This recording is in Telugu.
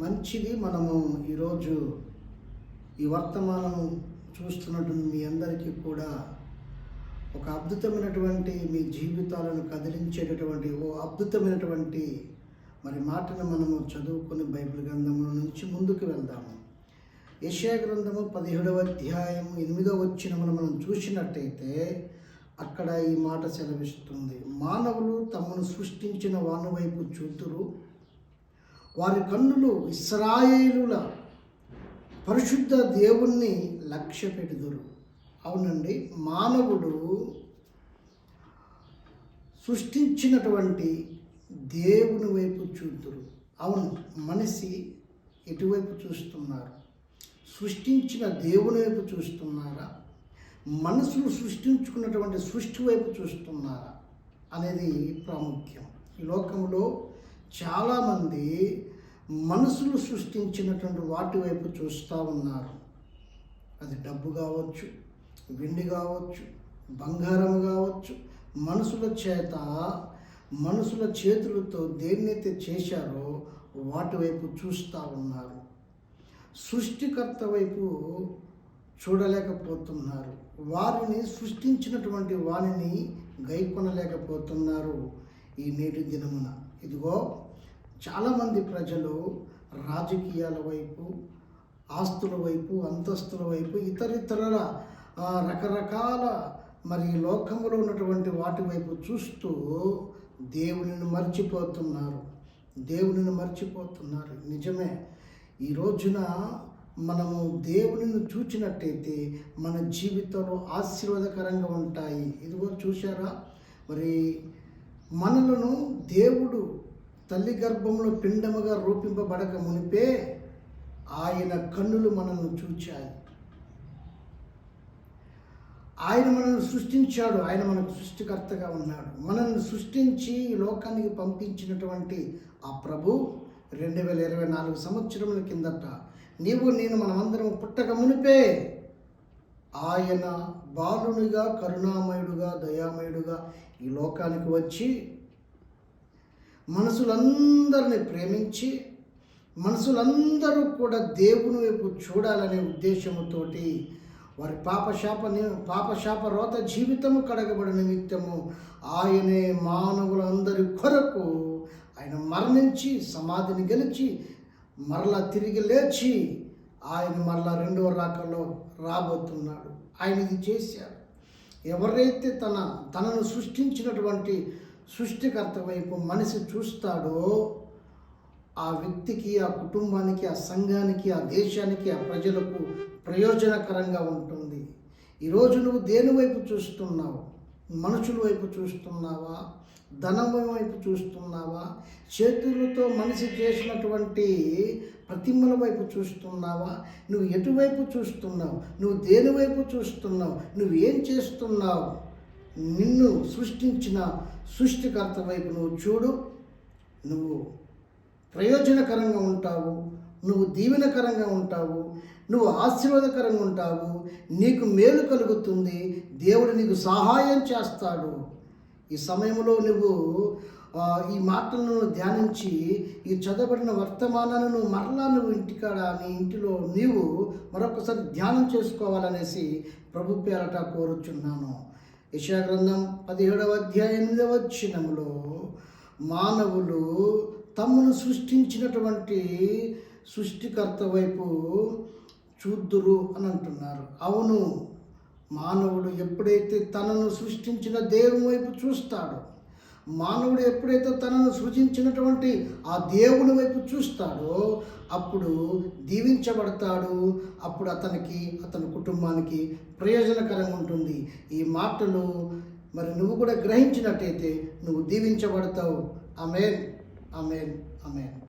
మంచిది మనము ఈరోజు ఈ వర్తమానం చూస్తున్నటువంటి మీ అందరికీ కూడా ఒక అద్భుతమైనటువంటి మీ జీవితాలను కదిలించేటటువంటి ఓ అద్భుతమైనటువంటి మరి మాటను మనము చదువుకొని బైబిల్ గ్రంథంలో నుంచి ముందుకు వెళ్దాము. యశా గ్రంథము పదిహేడవ అధ్యాయం ఎనిమిదవ వచ్చిన మనం చూసినట్టయితే అక్కడ ఈ మాట సెలవిస్తుంది. మానవులు తమను సృష్టించిన వాను వైపు చూతురు వారి కన్నులు ఇస్రాయేలుల పరిశుద్ధ దేవుణ్ణి లక్ష్య పెడుదురు అవునండి మానవుడు సృష్టించినటువంటి దేవుని వైపు చూద్దురు. అవును మనిషి ఎటువైపు చూస్తున్నారు? సృష్టించిన దేవుని వైపు చూస్తున్నారా? మనసును సృష్టించుకున్నటువంటి సృష్టి వైపు చూస్తున్నారా? అనేది ప్రాముఖ్యం. ఈ లోకంలో చాలామంది మనసులు సృష్టించినటువంటి వాటి వైపు చూస్తూ ఉన్నారు. అది డబ్బు కావచ్చు వెండి కావచ్చు బంగారం కావచ్చు మనుషుల చేత మనుషుల చేతులతో దేన్నైతే చేశారో వాటి వైపు చూస్తూ ఉన్నారు. సృష్టికర్త వైపు చూడలేకపోతున్నారు. వారిని సృష్టించినటువంటి వారిని గైకొనలేకపోతున్నారు ఈ నేటి దినమున. ఇదిగో చాలామంది ప్రజలు రాజకీయాల వైపు ఆస్తుల వైపు అంతస్తుల వైపు ఇతరితరుల రకరకాల మరి లోకంలో ఉన్నటువంటి వాటి వైపు చూస్తూ దేవునిని మర్చిపోతున్నారు. దేవునిని మర్చిపోతున్నారు. నిజమే. ఈ రోజున మనము దేవునిని చూచినట్టయితే మన జీవితంలో ఆశీర్వాదకరంగా ఉంటాయి. ఇదిగో చూశారా? మరి మనలను దేవుడు తల్లి గర్భంలో పిండముగా రూపింపబడక మునిపే ఆయన కన్నులు మనల్ని చూచాయి. ఆయన మనల్ని సృష్టించాడు. ఆయన మనకు సృష్టికర్తగా ఉన్నాడు. మనల్ని సృష్టించి ఈ లోకానికి పంపించినటువంటి ఆ ప్రభు రెండు వేల ఇరవై నాలుగు సంవత్సరముల కిందట నీవు నేను మనమందరం పుట్టక మునిపే ఆయన బాలునిగా కరుణామయుడుగా దయామయుడుగా ఈ లోకానికి వచ్చి మనసులందరిని ప్రేమించి మనసులందరూ కూడా దేవుని వైపు చూడాలనే ఉద్దేశముతోటి వారి పాపశాప పాపశాప రోత జీవితము కడగబడి నిమిత్తము ఆయనే మానవులందరి కొరకు ఆయన మరణించి సమాధిని గెలిచి మరలా తిరిగి లేచి ఆయన మరలా రెండవ రాకలో రాబోతున్నాడు. ఆయన ఇది చేశాడు. ఎవరైతే తన తనను సృష్టించినటువంటి సృష్టికర్త వైపు మనిషి చూస్తాడో ఆ వ్యక్తికి ఆ కుటుంబానికి ఆ సంఘానికి ఆ దేశానికి ఆ ప్రజలకు ప్రయోజనకరంగా ఉంటుంది. ఈరోజు నువ్వు దేని వైపు చూస్తున్నావు? మనుషుల వైపు చూస్తున్నావా? ధనం వైపు చూస్తున్నావా? చేతులతో మనిషి చేసినటువంటి ప్రతిమల వైపు చూస్తున్నావా? నువ్వు ఎటువైపు చూస్తున్నావు? నువ్వు దేని వైపు చూస్తున్నావు? నువ్వేం చేస్తున్నావు? నిన్ను సృష్టించిన సృష్టికర్త వైపు నువ్వు చూడు. నువ్వు ప్రయోజనకరంగా ఉంటావు. నువ్వు దీవెనకరంగా ఉంటావు. నువ్వు ఆశీర్వాదకరంగా ఉంటావు. నీకు మేలు కలుగుతుంది. దేవుడు నీకు సహాయం చేస్తాడు. ఈ సమయంలో నువ్వు ఈ మాటలను ధ్యానించి ఈ చదవబడిన వర్తమానాలను మరలా నువ్వు ఇంటికాడ నీ ఇంటిలో నీవు మరొకసారి ధ్యానం చేసుకోవాలనేసి ప్రభు పేరట కోరుచున్నాను. యశా గ్రంథం పదిహేడవ అధ్యాయం ఎనిమిదవ వచ్చినములో మానవులు తమను సృష్టించినటువంటి సృష్టికర్త వైపు చూద్దురు అని అంటున్నారు. అవును మానవుడు ఎప్పుడైతే తనను సృష్టించిన దేవుని వైపు చూస్తాడో మానవుడు ఎప్పుడైతే తనను సృజించినటువంటి ఆ దేవుని వైపు చూస్తాడో అప్పుడు దీవించబడతాడు. అప్పుడు అతనికి అతని కుటుంబానికి ప్రయోజనకరంగా ఉంటుంది. ఈ మాటలు మరి నువ్వు కూడా గ్రహించినట్టయితే నువ్వు దీవించబడతావు. అమేన్ అమేన్ అమేన్